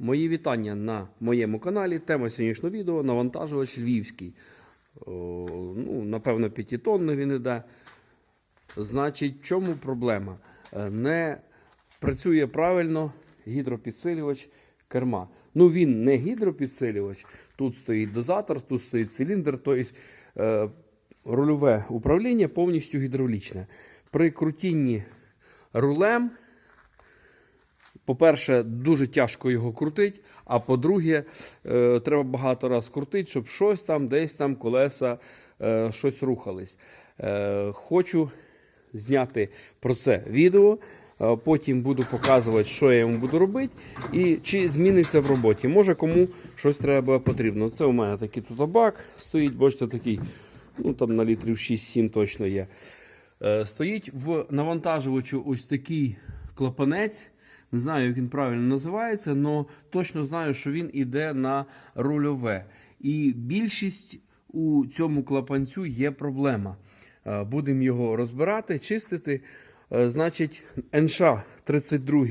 Мої вітання на моєму каналі. Тема сьогоднішнього відео навантажувач львівський. О, ну, напевно, п'ятитонний він іде. Значить, чому проблема? Е, Не працює правильно гідропідсилювач керма. Ну, він не гідропідсилювач. Тут стоїть дозатор, тут стоїть циліндр, тобто е, рульове управління повністю гідравлічне. При крутінні рулем по-перше, дуже тяжко його крутити, а по-друге, е, треба багато разів крутити, щоб щось там, десь там колеса, е, щось рухались. Е, хочу зняти про це відео. Потім буду показувати, що я йому буду робити, і чи зміниться в роботі. Може кому щось треба потрібно. Це у мене такий тут бак стоїть, бачите, такий, ну там на літрів 6-7 точно є. Стоїть в навантажувачу ось такий клапанець. Не знаю, як він правильно називається, але точно знаю, що він іде на рульове. І більшість у цьому клапанцю є проблема. Е, Будемо його розбирати, чистити. Е, Значить, НШ 32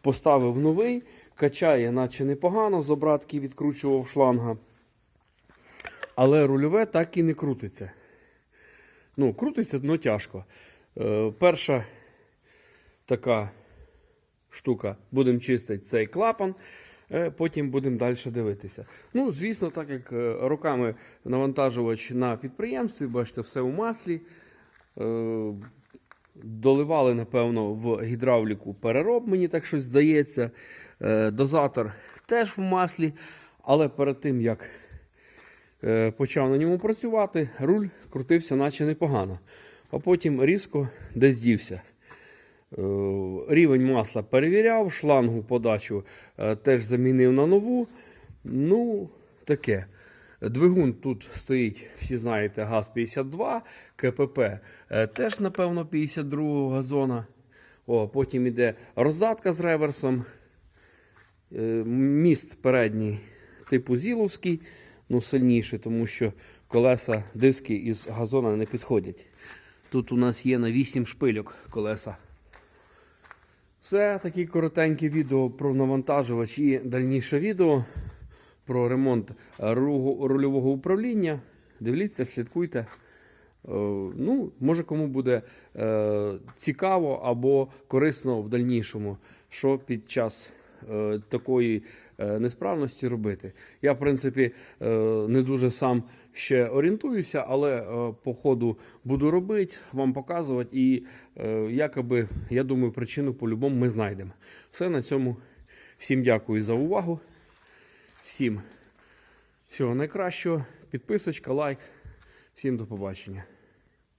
поставив новий, качає, наче непогано, з обратки відкручував шланга. Але рульове так і не крутиться. Ну, крутиться, але тяжко. Е, перша така штука. Будемо чистити цей клапан, е, потім будемо далі дивитися. Ну, звісно, так як е, руками навантажувач на підприємстві, бачите, все у маслі. Е, Доливали, напевно, в гідравліку перероб, мені так щось здається. Дозатор теж в маслі. Але перед тим, як почав на ньому працювати, руль крутився, наче непогано. А потім різко десь дівся. Е, Рівень масла перевіряв, шлангу подачу е, теж замінив на нову. Ну, таке. Двигун тут стоїть, всі знаєте, ГАЗ-52, КПП е, теж, напевно, 52-го газона. О, потім іде роздатка з реверсом. Міст передній, типу Зіловський, ну сильніший, тому що колеса, диски із газона не підходять. Тут у нас є на 8 шпильок колеса. Все такі коротеньке відео про навантажувач і дальніше відео про ремонт рульового управління. Дивіться, слідкуйте. Е, Ну, може, кому буде е, цікаво або корисно в дальнішому, що під час такої е, несправності робити. Я, в принципі, е, не дуже сам ще орієнтуюся, але е, по ходу буду робити, вам показувати. І е, якоби, я думаю, причину по-любому ми знайдемо. Все на цьому. Всім дякую за увагу. Всім всього найкращого. Підписочка, лайк. Всім до побачення.